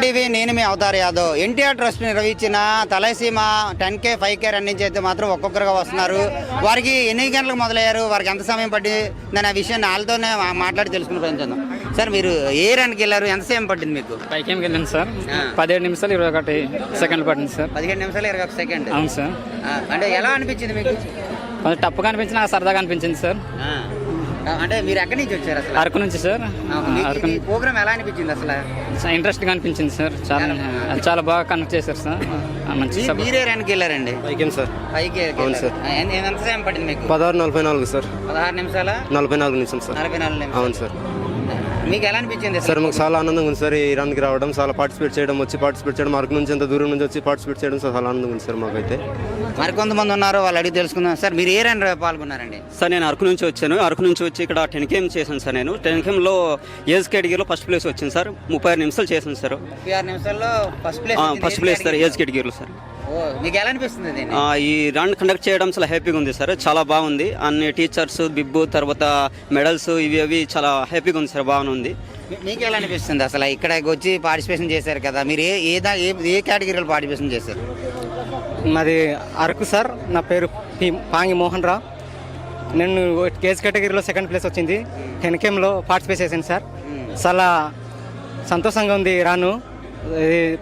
Welcome TV నేను మీ Avatar Yadav. NTR trust నిర్వహించిన thalassaemia ten K five K run నుంచి అయితే మాత్రం ఒక్కొక్కరుగా వస్తున్నారు. వారికి ఎన్ని గంటలకు మొదలయ్యారు. వారికి ఎంత సమయం పట్టింది దాని ఆ విషయాన్ని వాళ్ళతోనే మాట్లాడి తెలుసుకుని ప్రయత్నించాం సార్ మీరు ఏ రన్కి వెళ్ళారు? ఎంత సమయం పట్టింది మీకు? పైకి వెళ్ళింది సార్. పదిహేడు నిమిషాలు ఇరవై ఒకటి సెకండ్లు పట్టింది సార్. పదిహేడు నిమిషాలు ఇరవై ఒక సెకండ్. అవును సార్. అంటే ఎలా అనిపించింది మీకు? కొంచెం టప్పుగా అనిపించింది నాకు సరదాగా అనిపించింది సార్. అంటే మీరు ఎక్కడి నుంచి వచ్చారు అసలు? అరకు నుంచి సార్. అరకు ప్రోగ్రామ్ ఎలా అనిపించింది అసలు? ఇంట్రెస్ట్గా అనిపించింది సార్. చాలా చాలా బాగా. కనెక్ట్ చేశారు సార్. మంచి మీరే రన్కి వెళ్ళారండి? పైకేం సార్. పైకి అవును సార్. ఎంత సమయం పట్టింది మీకు? పదహారు నలభై నాలుగు సార్. పదహారు నిమిషాల? నలభై నాలుగు నిమిషం సార్. నలభై నాలుగు అవును సార్. మీకు ఎలా అనిపించింది? సార్ మాకు చాలా ఆనందంగా ఉంది సార్ ఈ రన్కి రావడం చాలా పార్టిసిపేట్ చేయడం వచ్చి పార్టిసిపేట్ చేయడం అరకు నుంచి ఎంత దూరం నుంచి వచ్చి పార్టిసిపేట్ చేయడం చాలా ఆనందంగా ఉంది సార్ మాకైతే. మరి కొంతమంది ఉన్నారు వాళ్ళు అడిగి తెలుసుకుందాం. సార్ మీరు ఏ రన్ పాల్గొన్నారండి? సార్ నేను అరకు నుంచి వచ్చాను. అరకు నుంచి వచ్చి ఇక్కడ టెన్ కేమ్ చేశాను సార్ నేను. టెన్ కేమ్లో ఏజ్ కేటగిరీలో ఫస్ట్ ప్లేస్ వచ్చింది సార్. ముప్పై ఆరు నిమిషాలు చేశాను సార్. ముప్పై ఆరు నిమిషాల్లో first place. First place sir age కేటగిరీలో సార్. మీకు ఎలా అనిపిస్తుంది దీన్ని? ఆ, ఈ రన్ కండక్ట్ చేయడం చాలా హ్యాపీగా ఉంది సార్. చాలా బాగుంది. అన్ని టీచర్స్ బిబ్బు తర్వాత మెడల్స్ ఇవి అవి చాలా హ్యాపీగా ఉంది సార్ బాగానే ఉంది. మీ- మీకు ఎలా అనిపిస్తుంది అసలు? ఇక్కడికి వచ్చి పార్టిసిపేషన్ చేశారు కదా మీరు ఏ ఏ దా- ఏ ఏ కేటగిరీలో పార్టిసిపేషన్ చేశారు? మాది అరకు సార్ నా పేరు పి పాంగి మోహన్ రావు. నేను కేస్ కేటగిరీలో సెకండ్ ప్లేస్ వచ్చింది. టెన్కేమ్లో పార్టిసిపేట్ చేశాను సార్. చాలా సంతోషంగా ఉంది రాను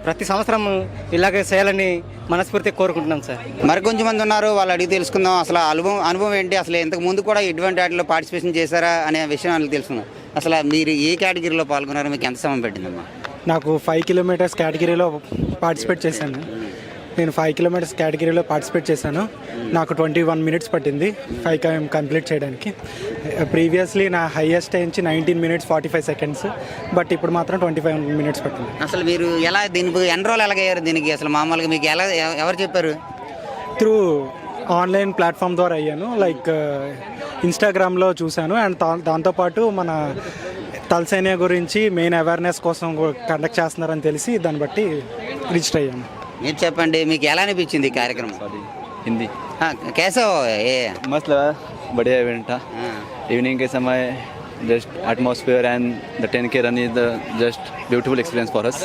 ప్రతి సంవత్సరం ఇలాగే చేయాలని మనస్ఫూర్తిగా కోరుకుంటున్నాం సార్. మరి కొంచెం మంది ఉన్నారు వాళ్ళు అడిగి తెలుసుకుందాం. అసలు అనుభవం అనుభవం ఏంటి? అసలు ఇంతకు ముందు కూడా ఇటువంటి వాటిలో పార్టిసిపేషన్ చేశారా అనే విషయం వాళ్ళకి తెలుసుకుందాం. అసలు మీరు ఏ కేటగిరీలో పాల్గొన్నారో మీకు ఎంత సమయం పెట్టిందమ్మా? నాకు ఫైవ్ కిలోమీటర్స్ కేటగిరీలో పార్టిసిపేట్ చేశాను. నేను ఫైవ్ కిలోమీటర్స్ కేటగిరీలో పార్టిసిపేట్ చేశాను. నాకు ట్వంటీ వన్ మినిట్స్ పట్టింది ఫైవ్ కంప్లీట్ చేయడానికి. ప్రీవియస్లీ నా హైయెస్ట్ నుంచి nineteen minutes forty five seconds but ఇప్పుడు మాత్రం ట్వంటీ ఫైవ్ మినిట్స్ పట్టింది. అసలు మీరు ఎలా దీని ఎన్రోల్ ఎలాగయ్యారు దీనికి? అసలు మామూలుగా మీకు ఎలా ఎవరు చెప్పారు? త్రూ ఆన్లైన్ ప్లాట్ఫామ్ ద్వారా అయ్యాను. లైక్ uh, ఇన్స్టాగ్రామ్లో చూశాను. అండ్ దాంతోపాటు మన తలసేనియా గురించి మెయిన్ అవేర్నెస్ కోసం కండక్ట్ చేస్తున్నారని తెలిసి దాన్ని బట్టి రిజిస్టర్ అయ్యాను. మీరు చెప్పండి మీకు ఎలా అనిపించింది ఈ కార్యక్రమం? హిందీ. కేశవ్ ఏ? మస్తు बढ़िया इवेंट था हाँ, इवनिंग के समय just atmosphere and the ten K run is the just beautiful experience for us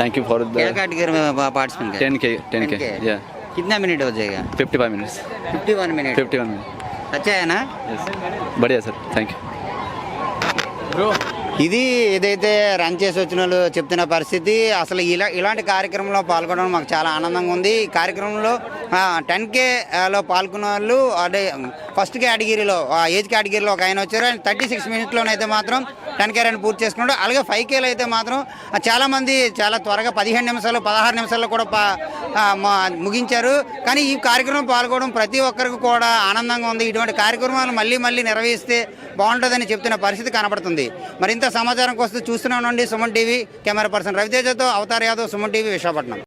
thank you for क्या द कैटेगरी में पार्टिसिपेंट कर टेन के टेन के या कितना मिनट हो जाएगा fifty five minutes fifty one minute fifty one minute अच्छा है ना यस बढ़िया सर थैंक यू ఇది ఏదైతే రన్ చేసి వచ్చిన వాళ్ళు చెప్తున్న పరిస్థితి అసలు ఇలా ఇలాంటి కార్యక్రమంలో పాల్గొనడం మాకు చాలా ఆనందంగా ఉంది. ఈ కార్యక్రమంలో టెన్ కేలో పాల్గొన్న వాళ్ళు అదే ఫస్ట్ కేటగిరీలో ఆ ఏజ్ కేటగిరీలో ఒక ఆయన వచ్చారు. అండ్ థర్టీ సిక్స్ మినిట్స్లోనైతే మాత్రం టెన్ కే రన్ పూర్తి చేసుకున్నాడు. అలాగే ఫైవ్ కేలో అయితే మాత్రం చాలామంది చాలా త్వరగా పదిహేను నిమిషాలు పదహారు నిమిషాల్లో కూడా ముగించారు. కానీ ఈ కార్యక్రమం పాల్గొనడం ప్రతి ఒక్కరికి కూడా ఆనందంగా ఉంది. ఇటువంటి కార్యక్రమాలు మళ్ళీ మళ్ళీ నిర్వహిస్తే బాగుంటుందని చెప్తున్న పరిస్థితి కనబడుతుంది. మరింత సమాచారం కోసం చూస్తూనే నుండి సుమన్ టీవీ కెమెరా పర్సన్ రవితేజతో అవతార్ యాదవ్ సుమన్ టీవీ విశాఖపట్నం.